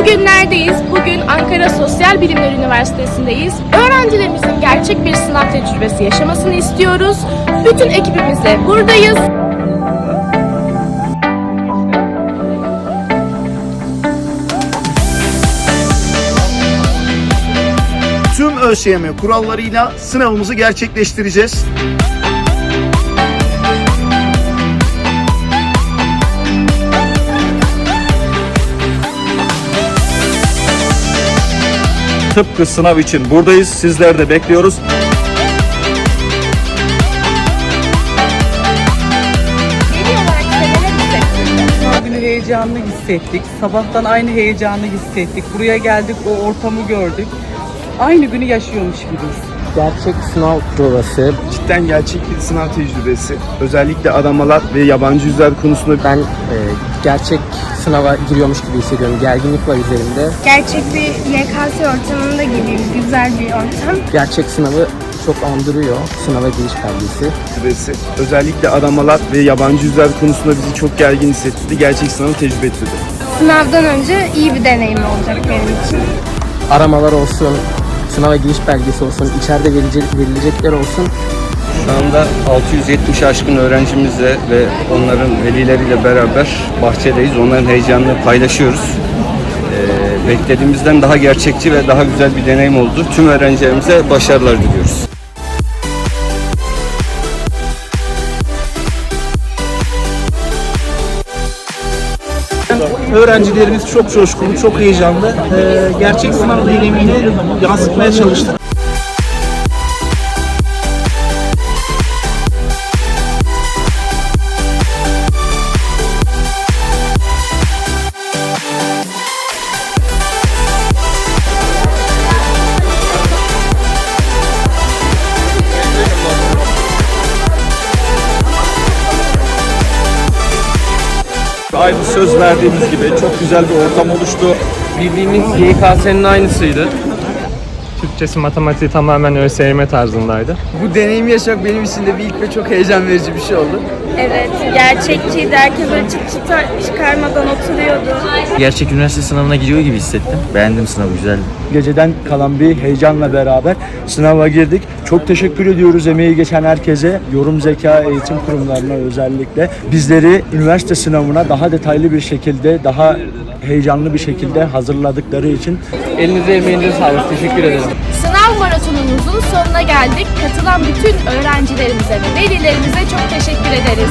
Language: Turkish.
Bugün neredeyiz? Bugün Ankara Sosyal Bilimler Üniversitesi'ndeyiz. Öğrencilerimizin gerçek bir sınav tecrübesi yaşamasını istiyoruz. Bütün ekibimizle buradayız. Tüm ÖSYM kurallarıyla sınavımızı gerçekleştireceğiz. Tıpkı sınav için buradayız. Sizler de bekliyoruz. Günü heyecanlı hissettik. Sabahtan aynı heyecanı hissettik. Buraya geldik, o ortamı gördük. Aynı günü yaşıyormuş gibiyiz. Gerçek sınav provası. Cidden gerçek bir sınav tecrübesi. Özellikle adamalar ve yabancı yüzler konusunda Ben e, gerçek sınava giriyormuş gibi hissediyorum. Gerginlik var üzerimde. gerçek bir YKS ortamında gibiyim. Güzel bir ortam. Gerçek sınavı çok andırıyor. Sınava giriş belgesi. tecrübesi. Özellikle adamalar ve yabancı yüzler konusunda bizi çok gergin hissettirdi. Gerçek sınavı tecrübe ettirdi. Sınavdan önce iyi bir deneyim olacak benim için. Aramalar olsun, sınava giriş belgesi olsun, içeride verilecek, verilecekler olsun. Şu anda 670 aşkın öğrencimizle ve onların velileriyle beraber bahçedeyiz. Onların heyecanını paylaşıyoruz. Ee, beklediğimizden daha gerçekçi ve daha güzel bir deneyim oldu. Tüm öğrencilerimize başarılar diliyoruz. Öğrencilerimiz çok coşkulu, çok heyecanlı. Ee, gerçek sınav deneyimini yansıtmaya çalıştık. Aynı söz verdiğimiz gibi çok güzel bir ortam oluştu. Bildiğimiz YKS'nin aynısıydı. Türkçesi, matematiği tamamen ÖSYM tarzındaydı. Bu deneyimi yaşamak benim için de bir ilk ve çok heyecan verici bir şey oldu. Evet, gerçekçiydi. Herkes böyle çıt çıta çıkarmadan oturuyordu. Gerçek üniversite sınavına gidiyor gibi hissettim. Beğendim sınavı güzel. Geceden kalan bir heyecanla beraber sınava girdik. Çok teşekkür ediyoruz emeği geçen herkese, yorum zeka eğitim kurumlarına özellikle. Bizleri üniversite sınavına daha detaylı bir şekilde, daha heyecanlı bir şekilde hazırladıkları için Elinize emeğinize sağlık. Teşekkür ederim. Sınav maratonumuzun sonuna geldik. Katılan bütün öğrencilerimize ve velilerimize çok teşekkür ederiz.